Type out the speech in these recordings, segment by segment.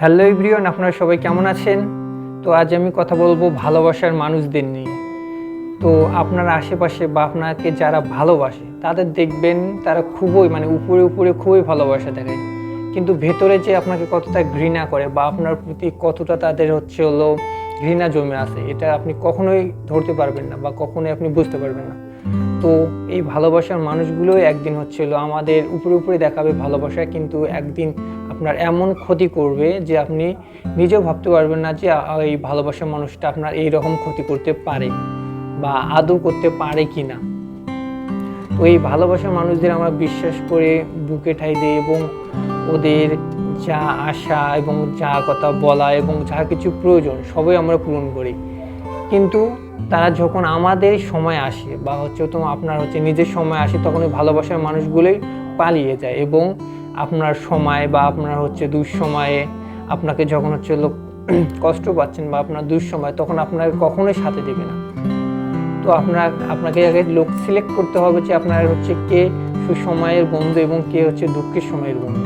Hello ইব্রিয়ন আপনারা সবাই কেমন আছেন? তো আজ আমি কথা বলব ভালোবাসার মানুষদের নিয়ে। তো আপনার আশেপাশে বা আপনাকে যারা ভালোবাসে, তাদের দেখবেন তারা খুবই মানে উপরে উপরে খুবই ভালোবাসা দেখায়। কিন্তু ভেতরে যে আপনাকে কতটা ঘৃণা করে বা আপনার প্রতি কতটা তাদের হচ্ছে হলো ঘৃণা জমে আছে, এটা আপনি কখনোই ধরতে পারবেন না বা কখনোই আপনি বুঝতে পারবেন না। তো এই ভালোবাসার মানুষগুলোই একদিন হচ্ছে হলো আমাদের উপরে উপরে দেখাবে ভালোবাসা, কিন্তু একদিন আপনার এমন ক্ষতি করবে যে আপনি নিজেও ভাবতে পারবেন না যে এই ভালোবাসার মানুষটা আপনার এই রকম ক্ষতি করতে পারে বা আদৌ করতে পারে কি না তো এই ভালোবাসার মানুষদের আমরা বিশ্বাস করে বুকে ঠাই দিই এবং ওদের যা আশা এবং যা কথা বলা এবং যা কিছু প্রয়োজন সবই আমরা পূরণ করি। কিন্তু তারা যখন আমাদের সময় আসে বা হচ্ছে তো আপনার হচ্ছে নিজের সময় আসে তখন ওই ভালোবাসার মানুষগুলোই পালিয়ে যায় এবং আপনার সময় বা আপনার হচ্ছে দুঃসময়ে আপনাকে যখন হচ্ছে লোক কষ্ট পাচ্ছেন বা আপনার দুঃসময়, তখন আপনাকে কখনোই সাথে দেবে না। তো আপনার, আপনাকে আগে লোক সিলেক্ট করতে হবে যে আপনার হচ্ছে কে সুসময়ের বন্ধু এবং কে হচ্ছে দুঃখের সময়ের বন্ধু।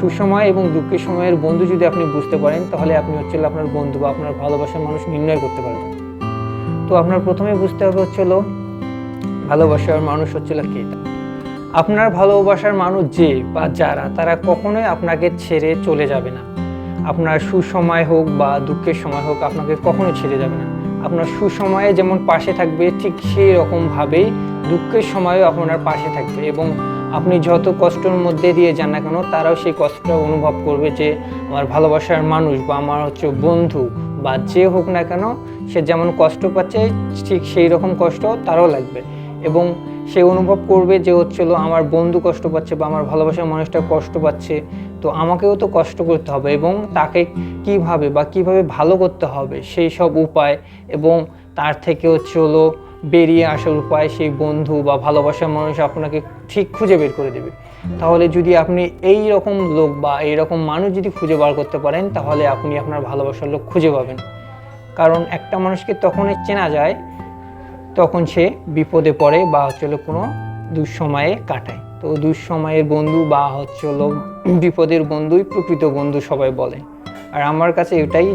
সুসময় এবং দুঃখের সময়ের বন্ধু যদি আপনি বুঝতে পারেন, তাহলে আপনি হচ্ছে আপনার বন্ধু বা আপনার ভালোবাসার মানুষ নির্ণয় করতে পারবেন। তো আপনার প্রথমে বুঝতে হবে হচ্ছে ভালোবাসার মানুষ হচ্ছে কে আপনার ভালোবাসার মানুষ যে বা যারা, তারা কখনোই আপনাকে ছেড়ে চলে যাবে না। আপনার সুসময় হোক বা দুঃখের সময় হোক, আপনাকে কখনো ছেড়ে যাবে না। আপনার সুসময়ে যেমন পাশে থাকবে, ঠিক সেই রকমভাবেই দুঃখের সময়ও আপনার পাশে থাকবে এবং আপনি যত কষ্টের মধ্যে দিয়ে যান না কেন, তারাও সেই কষ্টটা অনুভব করবে যে আমার ভালোবাসার মানুষ বা আমার হচ্ছে বন্ধু বা যে হোক না কেন, সে যেমন কষ্ট পাচ্ছে, ঠিক সেই রকম কষ্ট তারও লাগবে এবং সে অনুভব করবে যে হচ্ছিল আমার বন্ধু কষ্ট পাচ্ছে বা আমার ভালোবাসার মানুষটা কষ্ট পাচ্ছে। তো আমাকেও তো কষ্ট করতে হবে এবং তাকে কীভাবে বা কীভাবে ভালো করতে হবে সেই সব উপায় এবং তার থেকে হচ্ছে হলো বেরিয়ে আসার উপায় সেই বন্ধু বা ভালোবাসার মানুষ আপনাকে ঠিক খুঁজে বের করে দেবে। তাহলে যদি আপনি এই রকম লোক বা এই রকম মানুষ যদি খুঁজে বার করতে পারেন, তাহলে আপনি আপনার ভালোবাসার লোক খুঁজে পাবেন। কারণ একটা মানুষকে তখনই চেনা যায় তখন সে বিপদে পড়ে বা হচ্ছে কোনো দুঃসময়ে কাটায়। তো দুঃসময়ের বন্ধু বা হচ্ছে বিপদের বন্ধুই প্রকৃত বন্ধু সবাই বলে। আর আমার কাছে এটাই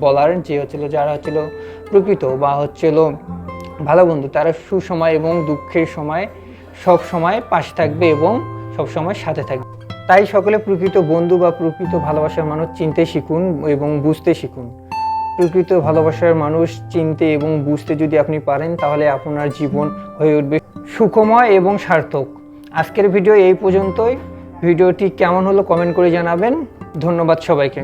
বলার যে হচ্ছিল যারা হচ্ছিল প্রকৃত বা হচ্ছিল ভালো বন্ধু, তারা সুসময় এবং দুঃখের সময় সব সময় পাশে থাকবে এবং সব সময় সাথে থাকবে। তাই সকলে প্রকৃত বন্ধু বা প্রকৃত ভালোবাসার মানুষ চিনতে শিখুন এবং বুঝতে শিখুন। প্রকৃত ভালোবাসার মানুষ চিনতে এবং বুঝতে যদি আপনি পারেন, তাহলে আপনার জীবন হয়ে উঠবে সুখময় এবং সার্থক। আজকের ভিডিও এই পর্যন্তই। ভিডিওটি কেমন হলো কমেন্ট করে জানাবেন। ধন্যবাদ সবাইকে।